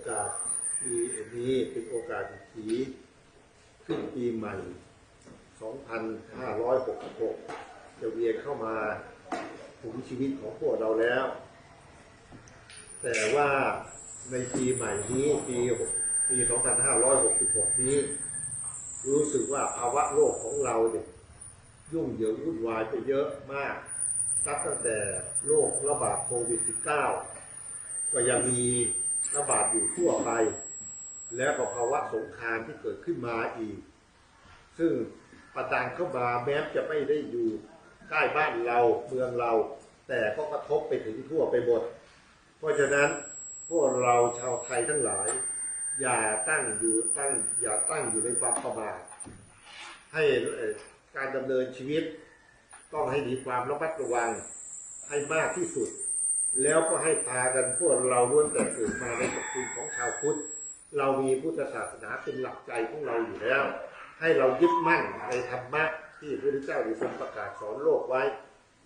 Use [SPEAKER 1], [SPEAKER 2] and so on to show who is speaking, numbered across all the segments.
[SPEAKER 1] อกาสปีนี้เป็นโอกาสดีขึ้นปีใหม่ 2566 จะเวียนเข้ามาถึงชีวิตของพวกเราแล้ว แต่ว่าในปีใหม่นี้ปีปี 2566 นี้ รู้สึกว่าภาวะโลกของเราเนี่ยยุ่งเหยิงวุ่นวายไปเยอะมากนับตั้งแต่โรคระบาดโควิด -19 ก็ยังมี ระบาดอยู่ทั่วไป แล้วก็ภาวะสงครามที่เกิดขึ้นมาอีก ซึ่งประดานเข้ามาแม้จะไม่ได้อยู่ใกล้บ้านเราเมืองเรา แต่ก็กระทบไปถึงทั่วไปหมด เพราะฉะนั้นพวกเราชาวไทยทั้งหลาย อย่าตั้งอยู่ตั้งอย่าตั้งอยู่ในความประมาทให้การดำเนินชีวิต ต้องให้มีความระมัดระวังให้มากที่สุด แล้วก็ให้พากันพวกเราล้วนแต่เกิดมาในตระกูลของชาวพุทธ เรามีพุทธศาสนาเป็นหลักใจของเราอยู่แล้ว ให้เรายึดมั่นในธรรมะที่พระพุทธเจ้าได้ทรงประกาศสอนโลกไว้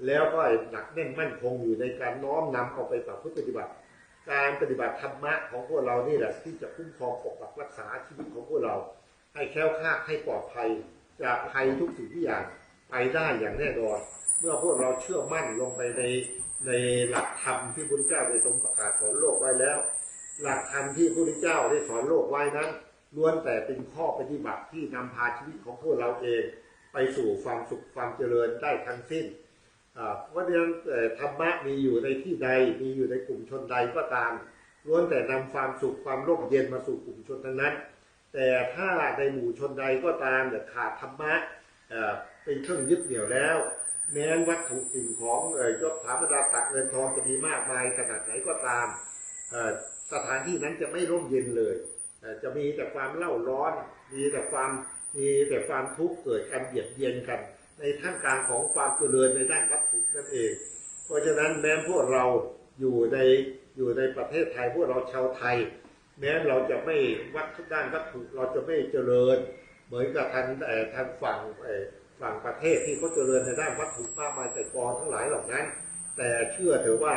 [SPEAKER 1] แล้วก็ให้หนักแน่นมั่นคงอยู่ในการน้อมนำเอาไปประพฤติปฏิบัติ การปฏิบัติธรรมะของพวกเรานี่แหละที่จะคุ้มครองปกปักรักษาชีวิตของพวกเรา ให้แค้วคลาดให้ปลอดภัยจากภัยทุกสิ่งทุกอย่างไปได้อย่างแน่นอน เมื่อพวกเราเชื่อมั่นลงไปใน ในหลักธรรมที่พระพุทธเจ้าได้ทรงประกาศสอนโลกไว้แล้ว หลักธรรมที่พระพุทธเจ้าได้สอนโลกไว้นั้นล้วนแต่เป็นข้อปฏิบัติที่นำพาชีวิตของพวกเราเอง ไปสู่ความสุขความเจริญได้ทั้งสิ้นอ่าเพราะฉะนั้นเอ่อธรรมะมีอยู่ในที่ใดมีอยู่ในกลุ่มชนใดก็ตามล้วนแต่นำความสุขความร่มเย็นมาสู่กลุ่มชนทั้งนั้น แต่ถ้าในหมู่ชนใดก็ตามแต่ขาดธรรมะ เป็นเครื่องยึดเหนี่ยวแล้ว แม้วัตถุสิ่งของเอ่อยศถาบรรดาศักดิ์เงินทองจะมีมากมายขนาดไหนก็ตามสถานที่นั้นจะไม่ร่มเย็นเลย จะมีแต่ความเล่าร้อน มีแต่ความมีแต่ความทุกข์เกิดการเบียดเบียนกัน ในท่ามกลางของความเจริญในด้านวัตถุนั่นเอง เพราะฉะนั้นแม้พวกเราอยู่ในอยู่ในประเทศไทยพวกเราชาวไทย แม้เราจะไม่วัดทุกด้านวัตถุเราจะไม่เจริญ เหมือนกับทางเอ่ทางฝั่ง ฝั่งประเทศที่เขาเจริญในด้านวัตถุมากมายแต่กองทั้งหลายเหล่านั้น แต่เชื่อเถอะว่า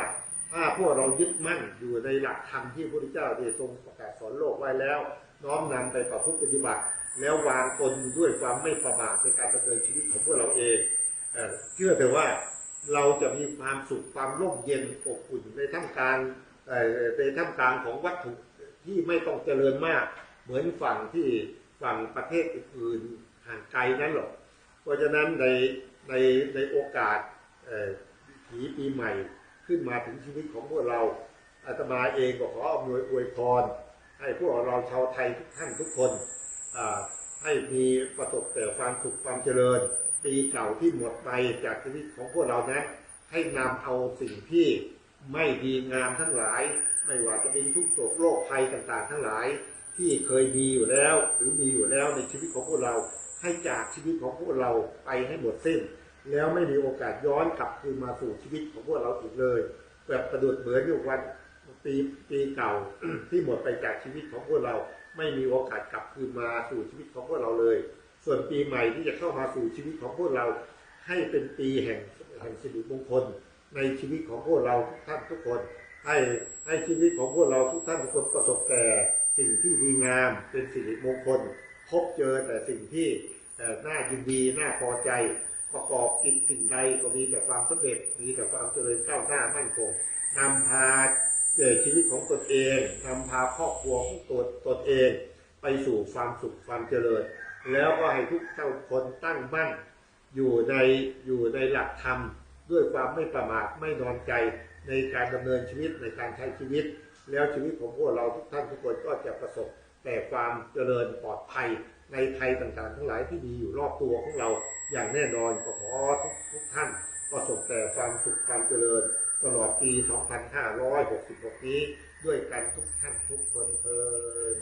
[SPEAKER 1] ถ้าพวกเรายึดมั่นอยู่ในหลักธรรมที่พระพุทธเจ้าได้ทรงประกาศสอนโลกไว้แล้ว น้อมนำไปประพฤติปฏิบัติ แล้ววางตนด้วยความไม่ประมาทในการดำเนินชีวิตของพวกเราเองเชื่อเถอะว่าเราจะมีความสุขความร่มเย็นอบอุ่นในท่ามกลางในท่ามกลางของวัตถุที่ไม่ต้องเจริญมาก เหมือนฝั่งที่ฝั่งประเทศอื่นห่างไกลนั้นหรอก ราะฉะนั้นในในในโอกาสผีปีใหม่ขึ้นมาถึงชีวิตของพวกเราอาตมาเองก็ขออำนวยอวยพร ให้พวกเราชาวไทยทุกท่านทุกคนให้มีประสบแต่ความสุขความเจริญ ปีเก่าที่หมดไปจากชีวิตของพวกเรานั้นให้นำเอาสิ่งที่ไม่ดีงามทั้งหลาย ไม่ว่าจะเป็นทุกโศกโรคภัยต่างๆ ทั้งหลาย ที่เคยมีอยู่แล้วหรือมีอยู่แล้วในชีวิตของพวกเรา ให้จากชีวิตของพวกเราไปให้หมดสิ้น แล้วไม่มีโอกาสย้อนกลับคืนมาสู่ชีวิตของพวกเราอีกเลย แบบประดุดเหมือนอยู่วันปีปีเก่าที่หมดไปจากชีวิตของพวกเรา ไม่มีโอกาสกลับคืนมาสู่ชีวิตของพวกเราเลย ส่วนปีใหม่ที่จะเข้ามาสู่ชีวิตของพวกเรา ให้เป็นปีแห่งแห่งสิริมงคล ในชีวิตของพวกเราทุกท่านทุกคน ให้ให้ชีวิตของพวกเราทุกท่านทุกคนประสบแต่สิ่งที่ดีงามเป็นสิริมงคล พบเจอแต่สิ่งที่น่ายินดีน่าพอใจประกอบกิจสิ่งใดก็มีแต่ความสำเร็จมีแต่ความเจริญก้าวหน้ามั่นคงนำพาเอ่อชีวิตของตนเองนำพาครอบครัวของตนตนเอง ไปสู่ความสุขความเจริญ แล้วก็ให้ทุกเจ้าคนตั้งมั่นอยู่ในอยู่ในหลักธรรม ด้วยความไม่ประมาทไม่นอนใจในการดำเนินชีวิตในการใช้ชีวิต แล้วชีวิตของพวกเราทุกท่านทุกคนก็จะประสบ แต่ความเจริญปลอดภัยในภัยต่างๆ ทั้งหลายที่มีอยู่รอบตัวของเราอย่างแน่นอนก็ขอทุกทุกท่านประสบแต่ความสุขความเจริญ ตลอดปี 2566 นี้ ด้วยกันทุกท่านทุกคนเทิน